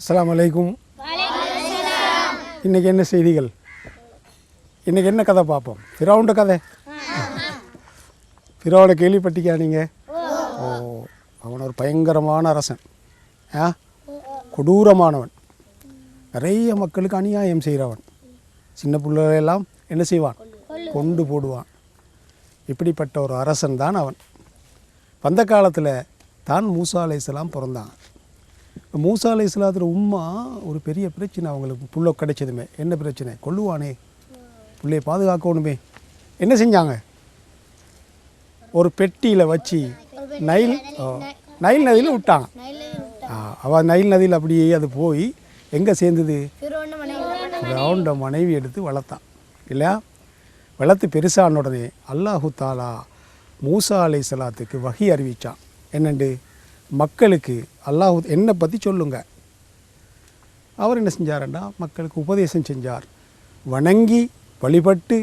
அஸ்ஸலாமு அலைக்கும். இன்னைக்கு என்ன செய்திகள்? இன்னைக்கு என்ன கதை பார்ப்போம்? ஃபிரௌண்ட கதை? ஃபிரௌனை கேள்விப்பட்டிக்கா நீங்கள் ஓ. அவன் ஒரு பயங்கரமான அரசன். ஆ? கொடூரமானவன். நிறைய மக்களுக்கு அநியாயம் செய்கிறவன் சின்ன பிள்ளைகளெல்லாம் என்ன செய்வான்? கொண்டு போடுவான். இப்படிப்பட்ட ஒரு அரசன் தான் அவன். வந்த காலத்தில் தான் மூசா பிறந்தாங்க மூசா அலைஹிஸ்ஸலாத்துல உம்மா ஒரு பெரிய பிரச்சனை அவங்களுக்கு புள்ள கிடைச்சதுமே. என்ன பிரச்சனை? கொள்ளுவானே பிள்ளைய பாதுகாக்கணுமே. என்ன செஞ்சாங்க? ஒரு பெட்டியில் வச்சு நைல் ஓ, நைல் நதியில் விட்டாங்க. அவ நைல் நதியில் அப்படியே அது போய் எங்கே சேர்ந்தது? ரவுண்ட மனைவி எடுத்து வளர்த்தான். இல்லையா? வளர்த்து பெருசான உடனே அல்லாஹு தாலா மூசா அலை சலாத்துக்கு வகி அறிவிச்சான். என்னண்டு? மக்களுக்கு அல்லாஹ் என்னை பற்றி சொல்லுங்க. அவர் என்ன செஞ்சாருன்னா மக்களுக்கு உபதேசம் செஞ்சார். வணங்கி வழிபட்டு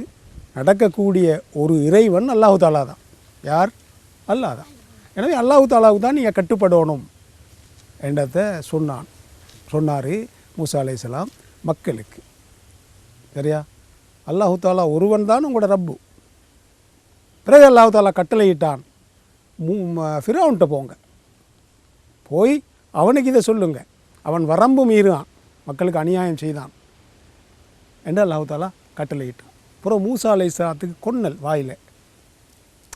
நடக்கக்கூடிய ஒரு இறைவன் அல்லாஹு தாலா தான். யார்? அல்லாஹ் தான். எனவே அல்லாஹு தாலாவுக்கு தான் நீங்கள் கட்டுப்படணும் என்றதை சொன்னான். சொன்னார் மூசா அலைஹிஸ்ஸலாம் மக்களுக்கு. சரியா? அல்லாஹு தாலா ஒருவன் தான் உங்களோட ரப்பு. பிறகு அல்லாஹு தாலா கட்டளையிட்டான். மூ ஃபிரவுன்ட்ட போங்க. போய் அவனுக்கு இதை சொல்லுங்க. அவன் வரம்பு மீறுவான். மக்களுக்கு அநியாயம் செய்தான். என்று அல்லாஹாலா கட்டளையிட்டான். அப்புறம் மூசா அலைஹிஸ்ஸலாத்துக்கு கொன்னல் வாயில்.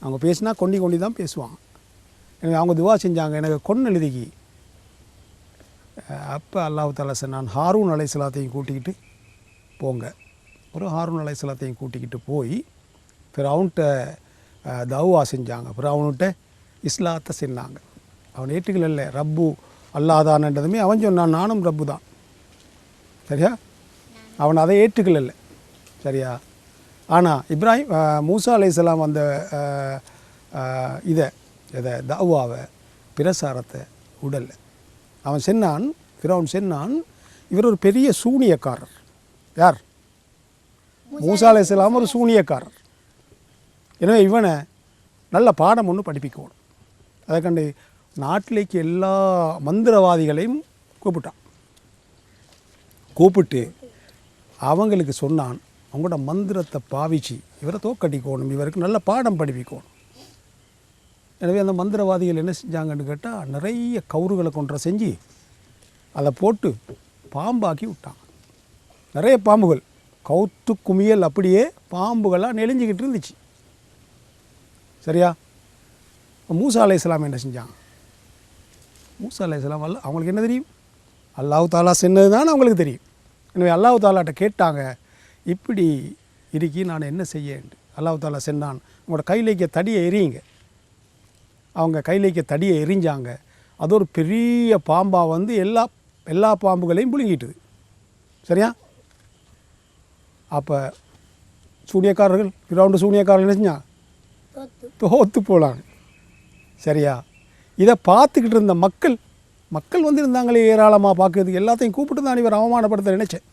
அவங்க பேசினா கொண்டி கொண்டி தான் பேசுவான் எனக்கு அவங்க துவா செஞ்சாங்க. எனக்கு கொன்னல் இதுக்கு அப்போ அல்லாஹு தாலா சொன்னான் ஹாரூன் அலைஹிஸ்ஸலாத்தையும் கூட்டிக்கிட்டு போங்க. ஒரு ஹாரூன் அலைஹிஸ்ஸலாத்தையும் கூட்டிக்கிட்டு போய் பிறகு அவன்கிட்ட தவுவா செஞ்சாங்க. பிறகு அவன்கிட்ட இஸ்லாத்தை செஞ்சாங்க அவன் ஏற்றுக்கல ரப்பு அல்லாதானன்றதுமே அவன் சொன்னான் நானும் ரப்பு தான். சரியா? அவன் அதை ஏற்றுக்கல சரியா? ஆனால் இப்ராஹிம் மூசா அலைசலாம் அந்த இதை இதை தவாவை பிரசாரத்தை உடலை. அவன் சென்னான் ஃபிரௌன் சென்னான். இவர் ஒரு பெரிய சூனியக்காரர். யார்? மூசா அலைசலாம் ஒரு சூனியக்காரர். எனவே இவனை நல்ல பாடம் ஒன்று படிப்பிக்கணும் அதை கண்டு நாட்டிலேக்கு எல்லா மந்திரவாதிகளையும் கூப்பிட்டான். கூப்பிட்டு அவங்களுக்கு சொன்னான் அவங்களோட மந்திரத்தை பாவிச்சு இவரை தோக்கடிக்கணும் இவருக்கு நல்ல பாடம் படிப்பிக்கணும். எனவே அந்த மந்திரவாதிகள் என்ன செஞ்சாங்கன்னு கேட்டால் நிறைய கவுறுகளை கொன்ற செஞ்சு அதை போட்டு பாம்பாக்கி விட்டாங்க. நிறைய பாம்புகள் கவுத்து குமியல் அப்படியே பாம்புகளாக நெளிஞ்சிக்கிட்டு இருந்துச்சு. சரியா? மூசா அலைஹிஸ்ஸலாம் என்ன செஞ்சாங்க? மூசா அலைஹிஸ்ஸலாம் அல்ல அவங்களுக்கு என்ன தெரியும்? அல்லாஹ் தாலா சென்னது தான் அவங்களுக்கு தெரியும். எனவே அல்லாஹ் தாலாட்ட கேட்டாங்க இப்படி இருக்கி நான் என்ன செய்ய அல்லாஹ் தாலா சென்னான் உங்களோட கையிலேக்கிய தடியை எரியுங்க அவங்க கையிலேக்கிய தடியை எரிஞ்சாங்க அது ஒரு பெரிய பாம்பாக வந்து எல்லா எல்லா பாம்புகளையும் புழுங்கிட்டுது. சரியா? அப்போ சூனியக்காரர்கள் கிரவுண்டு சூனியக்காரர்கள் என்ன செஞ்சாங்க? தோத்து போகலாங்க சரியா? இதை பார்த்துக்கிட்டு இருந்த மக்கள் மக்கள் வந்து இருந்தாங்களே ஏராளமாக பார்க்குறதுக்கு. எல்லாத்தையும் கூப்பிட்டு தான் இவர் அவமானப்படுத்த நினச்சேன்.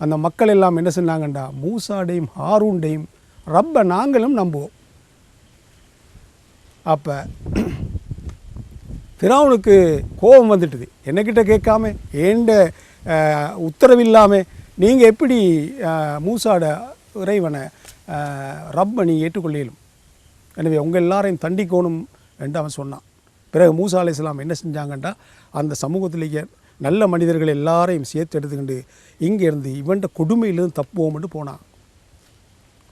அந்த மக்கள் எல்லாம் என்ன சொன்னாங்கண்டா? மூசாடையும் ஹாரூண்டையும் ரப்ப நாங்களும் நம்புவோம். அப்போ ஃபிரௌனுக்கு கோபம் வந்துட்டுது. என்னக்கிட்ட கேட்காம ஏண்ட உத்தரவில்லாமல் நீங்கள் எப்படி மூசாட இறைவனை ரப்ப ரப்பை நீ ஏற்றுக்கொள்ளியலும் எனவே உங்கள் எல்லாரையும் தண்டிக்கணும் என்று அவன் சொன்னான். பிறகு மூசா இஸ்லாம் என்ன செஞ்சாங்கண்டா? அந்த சமூகத்திலேயே நல்ல மனிதர்கள் எல்லாரையும் சேர்த்து எடுத்துக்கிண்டு இங்கேருந்து இவன்ட கொடுமையிலிருந்து தப்புவோம்னு போனான்.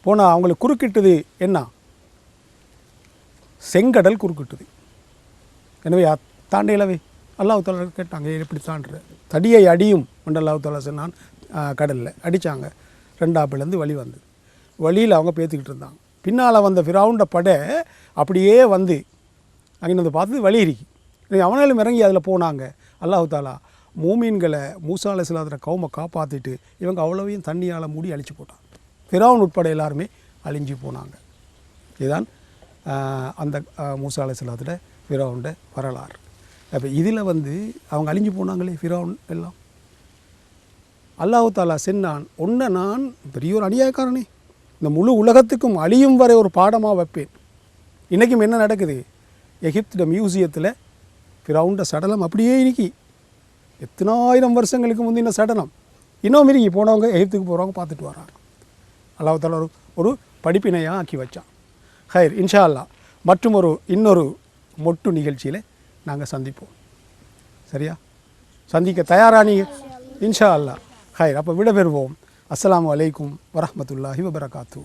போனால் அவங்களுக்கு குறுக்கிட்டது என்ன? செங்கடல் குறுக்கிட்டது. எனவே தாண்டையிலவே அல்லாஹ் தாலா கேட்டாங்க எப்படி தாண்டுற? தடியை அடியும். என்று அல்லாஹ் தாலா சொன்னான். கடலில் அடித்தாங்க ரெண்டாப்பிலேருந்து வழி வந்தது. வழியில் அவங்க பேத்துக்கிட்டு இருந்தாங்க. பின்னால் வந்த ஃபிரௌண்ட படை அப்படியே வந்து அங்கே வந்து பார்த்தது வழி இருக்கு. அவனாலும் இறங்கி அதில் போனாங்க. அல்லாஹு தாலா மூமீன்களை மூசா அலைஹிஸ்ஸலாத்துல கவுமை காப்பாற்றிட்டு இவங்க அவ்வளவையும் தண்ணியால் மூடி அழிச்சு போட்டான். ஃபிரௌன் உட்பட எல்லாருமே அழிஞ்சு போனாங்க. இதுதான் அந்த மூசால மூசா அலைஹிஸ்ஸலாத்துல வரலாறு. அப்போ இதில் வந்து அவங்க அழிஞ்சு போனாங்களே ஃபிராவுன் எல்லாம். அல்லாஹு தாலா சென்னான். ஒன்றை நான் பெரிய ஒரு அநியாயக்காரனே. இந்த முழு உலகத்துக்கும் அழியும் வரை ஒரு பாடமாக வைப்பேன். இன்றைக்கும் என்ன நடக்குது? எகிப்திட மியூசியத்தில் ஃபிரௌண்ட சடலம் அப்படியே இருக்கி எத்தனாயிரம் வருஷங்களுக்கு முந்தின சடலம். இன்னும் இருக்கி போனவங்க எகிப்துக்கு போகிறவங்க பார்த்துட்டு வராங்க. அல்லாஹால ஒரு ஒரு படிப்பினையாக ஆக்கி வச்சான். ஹைர் இன்ஷா அல்லாஹ் மற்றும் ஒரு இன்னொரு மொட்டு நிகழ்ச்சியில் நாங்கள் சந்திப்போம். சரியா? சந்திக்க தயாரா நீங்கள் இன்ஷா அல்லாஹ் ஹைர் அப்போ விடபெறுவோம். அஸ்லாம் வலைக்கும் வரமத்துல்லாஹி வபரகாத்தூ.